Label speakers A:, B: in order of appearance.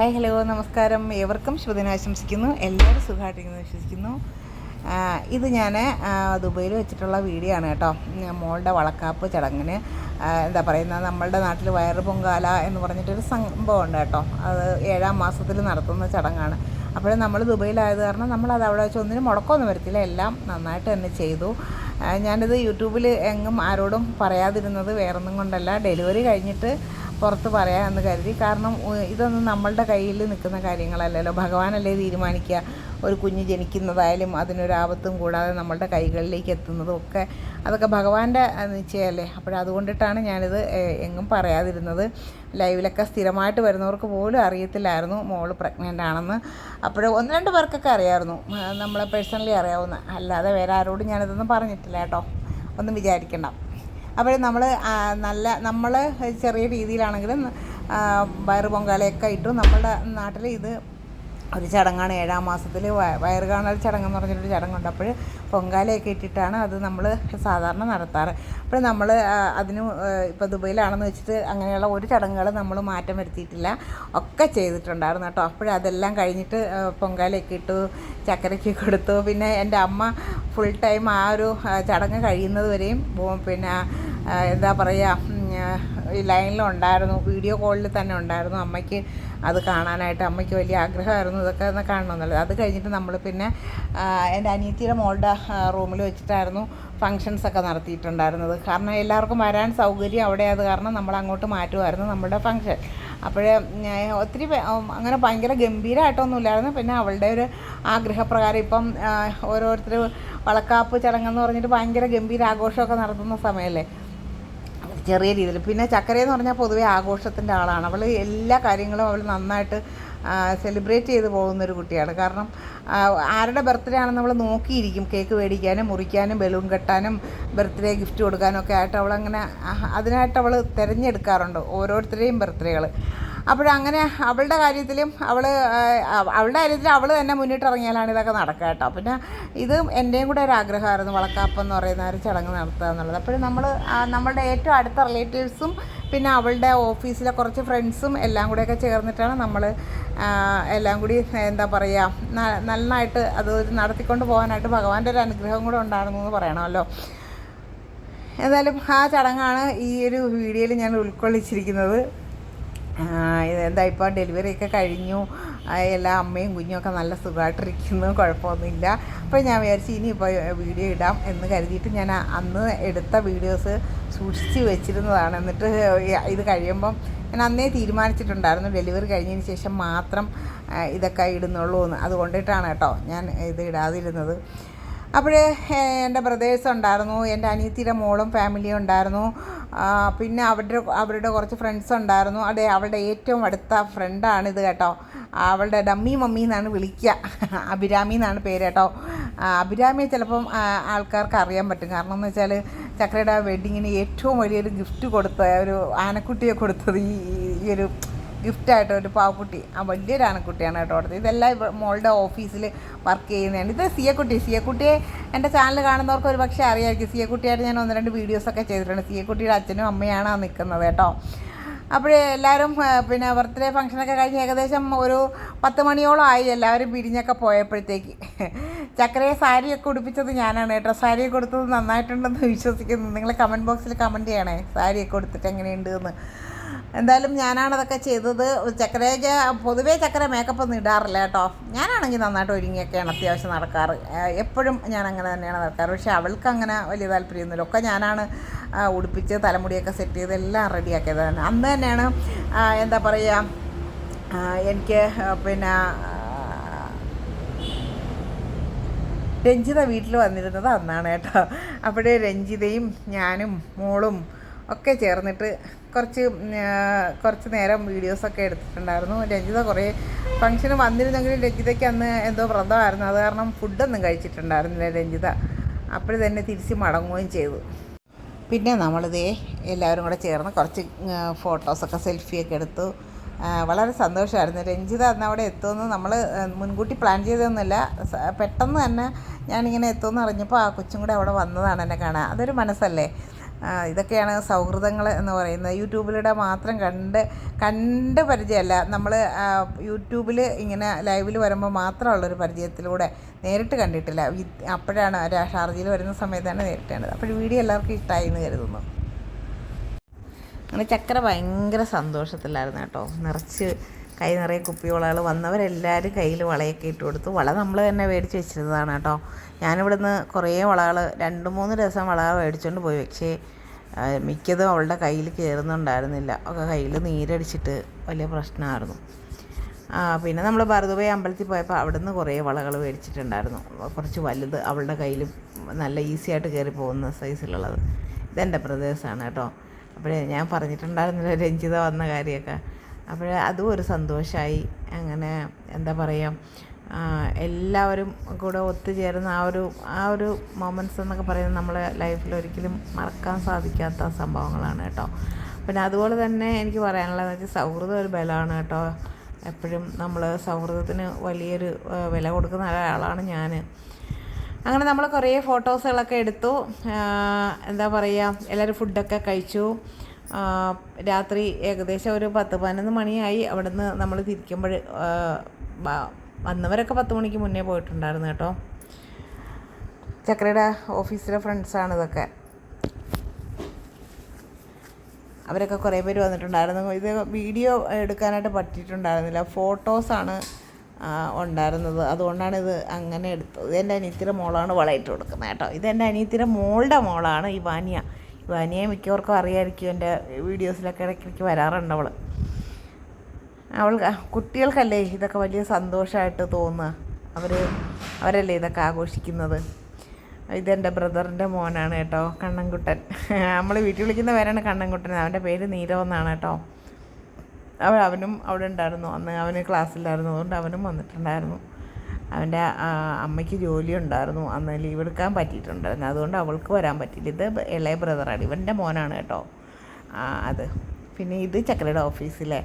A: Hi hello നമസ്കാരം. ഏവർക്കും ശുഭദിനം ആശംസിക്കുന്നു. എല്ലാവരും സുഖമായിട്ടിരിക്കുന്നു വിശ്വസിക്കുന്നു. ഇത് ഞാൻ ദുബൈയിൽ വെച്ചിട്ടുള്ള വീഡിയോ ആണ് കേട്ടോ. മോളുടെ വളക്കാപ്പ് ചടങ്ങിന് എന്താ പറയുന്നത് നമ്മളുടെ നാട്ടിൽ വയറ് പൊങ്കാല എന്ന് പറഞ്ഞിട്ടൊരു സംഭവമുണ്ട് കേട്ടോ. അത് ഏഴാം മാസത്തിൽ നടത്തുന്ന ചടങ്ങാണ്. അപ്പോൾ നമ്മൾ ദുബൈയിലായത് കാരണം നമ്മളത് അവിടെ വെച്ച് ഒന്നിനും മുടക്കമൊന്നും വരത്തില്ല. എല്ലാം നന്നായിട്ട് തന്നെ ചെയ്തു. ഞാനിത് യൂട്യൂബിൽ എങ്ങും ആരോടും പറയാതിരുന്നത് വേറൊന്നും കൊണ്ടല്ല. ഡെലിവറി കഴിഞ്ഞിട്ട് പുറത്ത് പറയാമെന്ന് കരുതി. കാരണം ഇതൊന്നും നമ്മളുടെ കയ്യിൽ നിൽക്കുന്ന കാര്യങ്ങളല്ലല്ലോ. ഭഗവാനല്ലേ തീരുമാനിക്കുക ഒരു കുഞ്ഞ് ജനിക്കുന്നതായാലും അതിനൊരു ആപത്തും കൂടാതെ നമ്മളുടെ കൈകളിലേക്ക് എത്തുന്നതും ഒക്കെ. അതൊക്കെ ഭഗവാന്റെ നിശ്ചയമല്ലേ? അപ്പോഴതുകൊണ്ടിട്ടാണ് ഞാനിത് എങ്ങും പറയാതിരുന്നത്. ലൈവിലൊക്കെ സ്ഥിരമായിട്ട് വരുന്നവർക്ക് പോലും അറിയത്തില്ലായിരുന്നു മോൾ പ്രഗ്നന്റ് ആണെന്ന്. അപ്പോൾ ഒന്ന് രണ്ട് പേർക്കൊക്കെ അറിയാമായിരുന്നു. നമ്മളെ പേഴ്സണലി അറിയാവുന്ന. അല്ലാതെ വേറെ ആരോടും ഞാനിതൊന്നും പറഞ്ഞിട്ടില്ല കേട്ടോ. ഒന്നും വിചാരിക്കണ്ട. അപ്പോൾ നമ്മൾ നല്ല നമ്മൾ ചെറിയ രീതിയിലാണെങ്കിലും ആ, വയറ് പൊങ്കാലയൊക്കെ ഇട്ടു നമ്മളുടെ നാട്ടിൽ ഇത് ഒരു ചടങ്ങാണ്. ഏഴാം മാസത്തിൽ വയറ് കാണൽ ചടങ്ങെന്ന് പറഞ്ഞിട്ടൊരു ചടങ്ങുണ്ട്. അപ്പോൾ പൊങ്കാലയൊക്കെ ഇട്ടിട്ടാണ് അത് നമ്മൾ സാധാരണ നടത്താറ്. അപ്പോൾ നമ്മൾ അതിന് ഇപ്പോൾ ദുബൈയിലാണെന്ന് വെച്ചിട്ട് അങ്ങനെയുള്ള ഒരു ചടങ്ങുകൾ നമ്മൾ മാറ്റം വരുത്തിയിട്ടില്ല. ഒക്കെ ചെയ്തിട്ടുണ്ടായിരുന്നു കേട്ടോ. അപ്പോഴതെല്ലാം കഴിഞ്ഞിട്ട് പൊങ്കാലയൊക്കെ ഇട്ടു ചക്കരയ്ക്ക് കൊടുത്തു. പിന്നെ എന്റെ അമ്മ ഫുൾ ടൈം ആ ഒരു ചടങ്ങ് കഴിയുന്നത് വരെയും പിന്നെ എന്താ പറയുക ഈ ലൈനിലുണ്ടായിരുന്നു വീഡിയോ കോളിൽ തന്നെ ഉണ്ടായിരുന്നു. അമ്മയ്ക്ക് അത് കാണാനായിട്ട് അമ്മയ്ക്ക് വലിയ ആഗ്രഹമായിരുന്നു ഇതൊക്കെ ഒന്ന് കാണണമെന്നുള്ളത് അത് കഴിഞ്ഞിട്ട് നമ്മൾ പിന്നെ എന്റെ അനിയത്തിയുടെ മോളുടെ റൂമിൽ വെച്ചിട്ടായിരുന്നു ഫങ്ഷൻസ് ഒക്കെ നടത്തിയിട്ടുണ്ടായിരുന്നത്. കാരണം എല്ലാവർക്കും വരാൻ സൗകര്യം അവിടെ അത് കാരണം നമ്മൾ അങ്ങോട്ട് മാറ്റുമായിരുന്നു നമ്മുടെ ഫങ്ഷൻ അപ്പോഴേ ഒത്തിരി അങ്ങനെ ഭയങ്കര ഗംഭീരമായിട്ടൊന്നും ഇല്ലായിരുന്നു പിന്നെ അവളുടെ ഒരു ആഗ്രഹപ്രകാരം ഇപ്പം ഓരോരുത്തർ വളക്കാപ്പ് ചടങ്ങെന്ന് പറഞ്ഞിട്ട് ഭയങ്കര ഗംഭീര ആഘോഷമൊക്കെ നടത്തുന്ന സമയമല്ലേ? ചെറിയ രീതിയിൽ. പിന്നെ ചക്കരയെന്ന് പറഞ്ഞാൽ പൊതുവേ ആഘോഷത്തിന്റെ ആളാണ്. അവൾ എല്ലാ കാര്യങ്ങളും അവൾ നന്നായിട്ട് സെലിബ്രേറ്റ് ചെയ്ത് പോകുന്നൊരു കുട്ടിയാണ്. കാരണം ആരുടെ ബർത്ത്ഡേ ആണെന്ന് നമ്മൾ നോക്കിയിരിക്കും. കേക്ക് മേടിക്കാനും മുറിക്കാനും ബലൂൺ കെട്ടാനും ബർത്ത്ഡേ ഗിഫ്റ്റ് കൊടുക്കാനും ഒക്കെ ആയിട്ട് അവളങ്ങനെ അതിനായിട്ട് അവൾ തിരഞ്ഞെടുക്കാറുണ്ട് ഓരോരുത്തരുടെയും ബർത്ത്ഡേകൾ അപ്പോഴങ്ങനെ അവളുടെ കാര്യത്തിലും അവൾ അവളുടെ കാര്യത്തിൽ അവൾ തന്നെ മുന്നിട്ടിറങ്ങിയാലാണ് ഇതൊക്കെ നടക്കുക കേട്ടോ. പിന്നെ ഇത് എന്റെയും കൂടെ ഒരു ആഗ്രഹമായിരുന്നു. വളക്കാപ്പം എന്ന് പറയുന്ന ഒരു ചടങ്ങ് നടത്തുക എന്നുള്ളത്. അപ്പോഴും നമ്മൾ നമ്മളുടെ ഏറ്റവും അടുത്ത റിലേറ്റീവ്സും പിന്നെ അവളുടെ ഓഫീസിലെ കുറച്ച് ഫ്രണ്ട്സും എല്ലാം കൂടെയൊക്കെ ചേർന്നിട്ടാണ് നമ്മൾ എല്ലാം കൂടി എന്താ പറയുക നന്നായിട്ട് അത് നടത്തിക്കൊണ്ട് പോകാനായിട്ട് ഭഗവാന്റെ ഒരു അനുഗ്രഹം കൂടെ ഉണ്ടായിരുന്നു എന്ന് പറയണമല്ലോ. എന്തായാലും ആ ചടങ്ങാണ് ഈ ഒരു വീഡിയോയിൽ ഞാൻ ഉൾക്കൊള്ളിച്ചിരിക്കുന്നത്. എന്താ ഇപ്പോൾ ഡെലിവറി ഒക്കെ കഴിഞ്ഞു. എല്ലാ അമ്മയും കുഞ്ഞുമൊക്കെ നല്ല സുഖമായിട്ടിരിക്കുന്നു കുഴപ്പമൊന്നുമില്ല. അപ്പോൾ ഞാൻ വിചാരിച്ചു ഇനിയിപ്പോൾ വീഡിയോ ഇടാം എന്ന് കരുതിയിട്ട് ഞാൻ അന്ന് എടുത്ത വീഡിയോസ് സൂക്ഷിച്ച് വെച്ചിരുന്നതാണ്. എന്നിട്ട് ഇത് കഴിയുമ്പം ഞാൻ അന്നേ തീരുമാനിച്ചിട്ടുണ്ടായിരുന്നു ഡെലിവറി കഴിഞ്ഞതിന് ശേഷം മാത്രം ഇതൊക്കെ ഇടുന്നുള്ളൂ എന്ന് അതുകൊണ്ടിട്ടാണ് കേട്ടോ ഞാൻ ഇത് ഇടാതിരുന്നത്. അപ്പോൾ എന്റെ ബ്രദേഴ്സ് ഉണ്ടായിരുന്നു എന്റെ അനിയത്തിയുടെ മോളും ഫാമിലിയും ഉണ്ടായിരുന്നു. പിന്നെ അവരുടെ അവരുടെ കുറച്ച് ഫ്രണ്ട്സ് ഉണ്ടായിരുന്നു. അതെ അവളുടെ ഏറ്റവും അടുത്ത ഫ്രണ്ടാണിത് കേട്ടോ. അവളുടെ ഡമ്മി മമ്മി എന്നാണ് വിളിക്കുക. അഭിരാമി എന്നാണ് പേര് കേട്ടോ. അഭിരാമിയെ ചിലപ്പം ആൾക്കാർക്ക് അറിയാൻ പറ്റും. കാരണം എന്ന് വെച്ചാൽ ചക്രയുടെ വെഡ്ഡിങ്ങിന് ഏറ്റവും വലിയൊരു ഗിഫ്റ്റ് കൊടുത്ത ഒരു ആനക്കുട്ടിയെ കൊടുത്തത് ഈ ഒരു ഗിഫ്റ്റായിട്ട് ഒരു പാവക്കുട്ടി ആ വലിയൊരു ആനക്കുട്ടിയാണ് കേട്ടോ കൊടുത്തത്. ഇതെല്ലാം ഇവ- മോളുടെ ഓഫീസിൽ വർക്ക് ചെയ്യുന്നതാണ്. ഇത് സിയക്കുട്ടി. സിയക്കുട്ടിയെ എന്റെ ചാനൽ കാണുന്നവർക്ക് ഒരു പക്ഷേ അറിയാമായിരിക്കും സിയക്കുട്ടിയായിട്ട് ഞാൻ ഒന്ന് രണ്ട് വീഡിയോസൊക്കെ ചെയ്തിട്ടുണ്ട്. സിയക്കുട്ടിയുടെ അച്ഛനും അമ്മയാണ് നിൽക്കുന്നത് കേട്ടോ. അപ്പോഴേ എല്ലാവരും പിന്നെ ബർത്ത്ഡേ ഫംഗ്ഷനൊക്കെ കഴിഞ്ഞ് ഏകദേശം ഒരു പത്ത് മണിയോളം ആയി. എല്ലാവരും പിരിഞ്ഞൊക്കെ പോയപ്പോഴത്തേക്ക്. ചക്കരയെ സാരിയൊക്കെ ഉടുപ്പിച്ചത് ഞാനാണ് കേട്ടോ. സാരിയൊക്കെ കൊടുത്തത് നന്നായിട്ടുണ്ടെന്ന് വിശ്വസിക്കുന്നു. നിങ്ങൾ കമന്റ് ബോക്സിൽ കമന്റ് ചെയ്യണേ. സാരിയൊക്കെ കൊടുത്തിട്ട് എങ്ങനെയുണ്ട് എന്ന്. എന്തായാലും ഞാനാണ് അതൊക്കെ ചെയ്തത്. ചക്കരേജ പൊതുവേ ചക്കര മേക്കപ്പ് ഒന്നും ഇടാറില്ല കേട്ടോ. ഞാനാണെങ്കിൽ നന്നായിട്ട് ഒരുങ്ങിയൊക്കെയാണ് അത്യാവശ്യം നടക്കാറ്. എപ്പോഴും ഞാൻ അങ്ങനെ തന്നെയാണ് നടക്കാറ്. പക്ഷേ അവൾക്ക് അങ്ങനെ വലിയ താല്പര്യമൊന്നുമില്ല. ഒക്കെ ഞാനാണ് ഉടുപ്പിച്ച് തലമുടിയൊക്കെ സെറ്റ് ചെയ്ത് എല്ലാം റെഡിയാക്കിയത് തന്നെ. അന്ന് തന്നെയാണ് എന്താ പറയുക എനിക്ക് പിന്നെ രഞ്ജിത വീട്ടിൽ വന്നിരുന്നത് അന്നാണ് കേട്ടോ. അവിടെ രഞ്ജിതയും ഞാനും മോളും ഒക്കെ ചേർന്നിട്ട് കുറച്ച് കുറച്ച് നേരം വീഡിയോസൊക്കെ എടുത്തിട്ടുണ്ടായിരുന്നു. രഞ്ജിത കുറേ ഫംഗ്ഷന് വന്നിരുന്നെങ്കിലും രഞ്ജിതയ്ക്ക് അന്ന് എന്തോ വ്രതമായിരുന്നു. അത് കാരണം ഫുഡൊന്നും കഴിച്ചിട്ടുണ്ടായിരുന്നില്ല രഞ്ജിത. അപ്പോൾ തന്നെ തിരിച്ച് മടങ്ങുകയും ചെയ്തു. പിന്നെ നമ്മളിതേ എല്ലാവരും കൂടെ ചേർന്ന് കുറച്ച് ഫോട്ടോസൊക്കെ സെൽഫിയൊക്കെ എടുത്തു. വളരെ സന്തോഷമായിരുന്നു. രഞ്ജിത അന്ന് അവിടെ എത്തുമെന്ന് നമ്മൾ മുൻകൂട്ടി പ്ലാൻ ചെയ്തതൊന്നുമില്ല. പെട്ടെന്ന് തന്നെ ഞാനിങ്ങനെ എത്തുമെന്ന് അറിഞ്ഞപ്പോൾ ആ കൊച്ചും കൂടെ അവിടെ വന്നതാണ് എന്നെ കാണാൻ. അതൊരു മനസ്സല്ലേ? ഇതൊക്കെയാണ് സൗഹൃദങ്ങൾ എന്ന് പറയുന്നത്. യൂട്യൂബിലൂടെ മാത്രം കണ്ട് കണ്ട് പരിചയമല്ല. നമ്മൾ യൂട്യൂബിൽ ഇങ്ങനെ ലൈവിൽ വരുമ്പോൾ മാത്രമുള്ളൊരു പരിചയത്തിലൂടെ നേരിട്ട് കണ്ടിട്ടില്ല. അപ്പോഴാണ് ഷാർജയിൽ വരുന്ന സമയത്താണ് നേരിട്ട് കണ്ടത്. അപ്പോൾ വീഡിയോ എല്ലാവർക്കും ഇഷ്ടമായി എന്ന് കരുതുന്നു. അങ്ങനെ ചക്കര ഭയങ്കര സന്തോഷത്തിലായിരുന്നു കേട്ടോ. നിറച്ച് കൈ നിറയെ കുപ്പിവളകൾ വന്നവരെല്ലാവരും കയ്യിൽ വളയൊക്കെ ഇട്ട് കൊടുത്തു. വള നമ്മൾ തന്നെ മേടിച്ച് വെച്ചിരുന്നതാണ് കേട്ടോ. ഞാനിവിടുന്ന് കുറേ വളകൾ രണ്ട് മൂന്ന് ദിവസം വള മേടിച്ചുകൊണ്ട് പോയി. പക്ഷേ മിക്കതും അവളുടെ കയ്യിൽ കയറുന്നുണ്ടായിരുന്നില്ല. ഒക്കെ കയ്യിൽ നീരടിച്ചിട്ട് വലിയ പ്രശ്നമായിരുന്നു. പിന്നെ നമ്മൾ ഭരതുബായി അമ്പലത്തിൽ പോയപ്പോൾ അവിടുന്ന് കുറേ വളകൾ മേടിച്ചിട്ടുണ്ടായിരുന്നു. കുറച്ച് വലുത് അവളുടെ കയ്യിൽ നല്ല ഈസി ആയിട്ട് കയറി പോകുന്ന സൈസിലുള്ളത്. ഇതെന്റെ പ്രദേശമാണ് കേട്ടോ. അപ്പോഴേ ഞാൻ പറഞ്ഞിട്ടുണ്ടായിരുന്നില്ല രഞ്ജിത വന്ന കാര്യമൊക്കെ. അപ്പോൾ അതും ഒരു സന്തോഷമായി അങ്ങനെ എന്താ പറയുക എല്ലാവരും കൂടെ ഒത്തുചേർന്ന് ആ ഒരു ആ ഒരു മൊമെന്റ്സ് എന്നൊക്കെ പറയുന്നത് നമ്മളെ ലൈഫിൽ ഒരിക്കലും മറക്കാൻ സാധിക്കാത്ത സംഭവങ്ങളാണ് കേട്ടോ. പിന്നെ അതുപോലെ തന്നെ എനിക്ക് പറയാനുള്ളതെന്ന് വെച്ചാൽ സൗഹൃദം ഒരു ബലമാണ് കേട്ടോ. എപ്പോഴും നമ്മൾ സൗഹൃദത്തിന് വലിയൊരു വില കൊടുക്കുന്ന ഒരാളാണ് ഞാൻ അങ്ങനെ നമ്മൾ കുറേ ഫോട്ടോസുകളൊക്കെ എടുത്തു. എന്താ പറയുക എല്ലാവരും ഫുഡൊക്കെ കഴിച്ചു. രാത്രി ഏകദേശം ഒരു പത്ത് പതിനൊന്ന് മണിയായി അവിടുന്ന് നമ്മൾ തിരിക്കുമ്പോൾ വന്നവരൊക്കെ പത്ത് മണിക്ക് മുന്നേ പോയിട്ടുണ്ടായിരുന്നു കേട്ടോ. ചക്രയുടെ ഓഫീസിലെ ഫ്രണ്ട്സാണ് ഇതൊക്കെ. അവരൊക്കെ കുറേ പേര് വന്നിട്ടുണ്ടായിരുന്നു. ഇത് വീഡിയോ എടുക്കാനായിട്ട് പറ്റിയിട്ടുണ്ടായിരുന്നില്ല. ഫോട്ടോസാണ് ഉണ്ടായിരുന്നത്. അതുകൊണ്ടാണ് ഇത് അങ്ങനെ എടുത്തത്. ഇത് എന്റെ അനിയത്തിയുടെ മോളാണ് വളയിട്ട് കൊടുക്കുന്നത് കേട്ടോ. ഇത് എന്റെ അനിയത്തിയുടെ മോളുടെ മോളാണ് ഇവാനിയ. ഇവാനിയെ മിക്കവർക്കും അറിയാമായിരിക്കും എന്റെ വീഡിയോസിലൊക്കെ ഇടയ്ക്കിടയ്ക്ക് വരാറുണ്ട് അവൾ അവൾ കുട്ടികൾക്കല്ലേ ഇതൊക്കെ വലിയ സന്തോഷമായിട്ട് തോന്നുക. അവർ അവരല്ലേ ഇതൊക്കെ ആഘോഷിക്കുന്നത്. ഇതെന്റെ ബ്രദറിന്റെ മോനാണ് കേട്ടോ കണ്ണൻകുട്ടൻ. നമ്മൾ വീട്ടിൽ വിളിക്കുന്ന പേരാണ് കണ്ണൻകുട്ടൻ. അവന്റെ പേര് നീരവ് എന്നാണ് കേട്ടോ. അവൾ അവനും അവിടെ ഉണ്ടായിരുന്നു. അന്ന് അവന് ക്ലാസ്സിലായിരുന്നു. അതുകൊണ്ട് അവനും വന്നിട്ടുണ്ടായിരുന്നു. അവന്റെ അമ്മയ്ക്ക് ജോലി ഉണ്ടായിരുന്നു അന്ന് ലീവ് എടുക്കാൻ പറ്റിയിട്ടുണ്ടായിരുന്നു. അതുകൊണ്ട് അവൾക്ക് വരാൻ പറ്റിയില്ല. ഇത് ഇളയ ബ്രദറാണ് ഇവന്റെ മോനാണ് കേട്ടോ. അത്. പിന്നെ ഇത് ചക്കരയുടെ ഓഫീസിലെ